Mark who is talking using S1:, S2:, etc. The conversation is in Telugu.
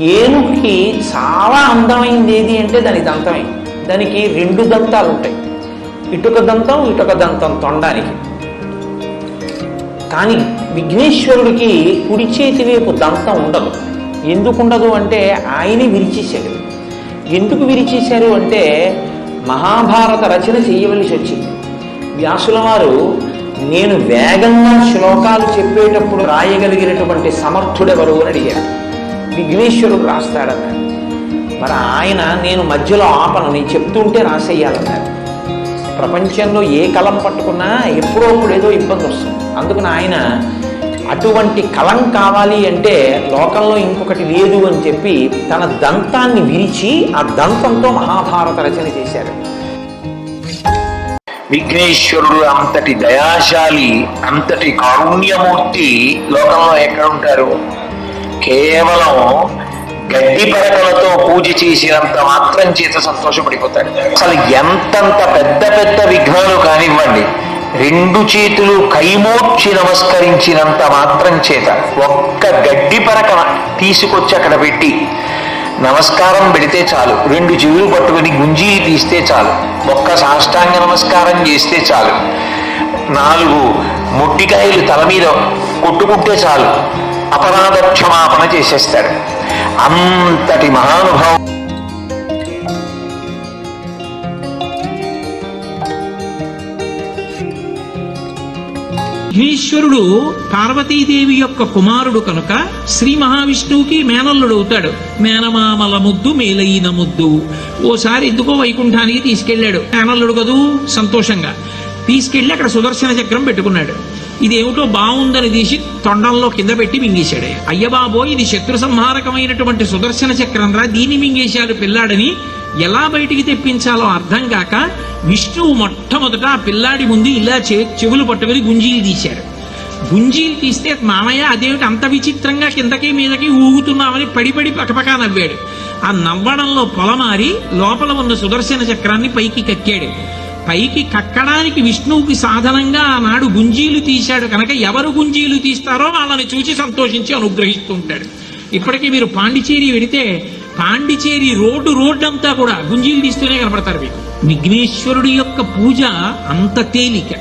S1: ఏనుగుకి చాలా అందమైంది ఏది అంటే దాని దంతమే. దానికి రెండు దంతాలు ఉంటాయి. ఇటుక దంతం ఇటుక దంతం తొండానికి. కానీ విఘ్నేశ్వరుడికి కుడి చేతి వైపు దంతం ఉండదు. ఎందుకు ఉండదు అంటే ఆయనే విరిచేశాడు. ఎందుకు విరిచేశారు అంటే మహాభారత రచన చేయవలసి వచ్చింది. వ్యాసుల వారు నేను వేగంగా శ్లోకాలు చెప్పేటప్పుడు రాయగలిగినటువంటి సమర్థుడెవరు? అని అడిగారు. విఘ్నేశ్వరుడు రాస్తాడన్నారు మరి ఆయన నేను మధ్యలో ఆపను నేను చెప్తుంటే రాసేయాలన్నారు ప్రపంచంలో ఏ కలం పట్టుకున్నా ఎప్పుడో అప్పుడు ఏదో ఇబ్బంది వస్తుంది. అందుకని ఆయన అటువంటి కలం కావాలి అంటే లోకంలో ఇంకొకటి లేదు అని చెప్పి తన దంతాన్ని విరిచి ఆ దంతంతో మహాభారత రచన చేశారు.
S2: విఘ్నేశ్వరుడు అంతటి దయాశాలి అంతటి కారుణ్యమూర్తి లోకంలో ఎక్కడ ఉంటారు? కేవలం గడ్డి పరకలతో పూజ చేసినంత మాత్రం చేత సంతోషపడిపోతాడు. అసలు ఎంతంత పెద్ద పెద్ద విఘ్నాలు కానివ్వండి రెండు చేతులు కైమోర్చి నమస్కరించినంత మాత్రం చేత ఒక్క గడ్డి పరక తీసుకొచ్చి అక్కడ పెట్టి నమస్కారం పెడితే చాలు రెండు చెవులు పట్టుకుని గుంజీలు తీస్తే చాలు ఒక్క సాష్టాంగ నమస్కారం చేస్తే చాలు నాలుగు మొట్టికాయలు తల మీద కొట్టుకుంటే చాలు అపరాధ క్షమాపణ చేసేస్తాడు. అంతటి మహానుభావం
S3: విఘ్నేశ్వరుడు పార్వతీదేవి యొక్క కుమారుడు కనుక శ్రీ మహావిష్ణువుకి మేనల్లుడు అవుతాడు మేనమామల ముద్దు మేలైన ముద్దు. ఓసారి ఎందుకో వైకుంఠానికి తీసుకెళ్ళాడు. మేనల్లుడు కదూ? సంతోషంగా. తీసుకెళ్ళి అక్కడ సుదర్శన చక్రం పెట్టుకున్నాడు. ఇదేమిటో బాగుందని తీసి తొండంలో కింద పెట్టి మింగేశాడు. అయ్యబాబో ఇది శత్రు సంహారకమైనటువంటి సుదర్శన చక్రంరా దీన్ని మింగేశాడు పిల్లాడని. ఎలా బయటికి తెప్పించాలో అర్థం కాక విష్ణువు మొట్టమొదట ఆ పిల్లాడి ముందు ఇలా చే చెవులు పట్టుకుని గుంజీలు తీశాడు. గుంజీలు తీస్తే మామయ్య అదేమిటి అంత విచిత్రంగా కిందకి మీదకి ఊగుతున్నామని పడిపడి పడి పకపకా నవ్వాడు. ఆ నవ్వడంలో పొలమారి లోపల ఉన్న సుదర్శన చక్రాన్ని పైకి కక్కాడు. పైకి కక్కడానికి విష్ణువుకి సాధనంగా ఆనాడు గుంజీలు తీశాడు కనుక ఎవరు గుంజీలు తీస్తారో వాళ్ళని చూసి సంతోషించి అనుగ్రహిస్తూ ఉంటాడు. ఇప్పటికీ మీరు పాండిచేరి వెడితే పాండిచేరి రోడ్డు రోడ్డు అంతా కూడా గుంజీలు తీస్తూనే కనపడతారు మీకు. విఘ్నేశ్వరుడి యొక్క పూజ అంత తేలిక.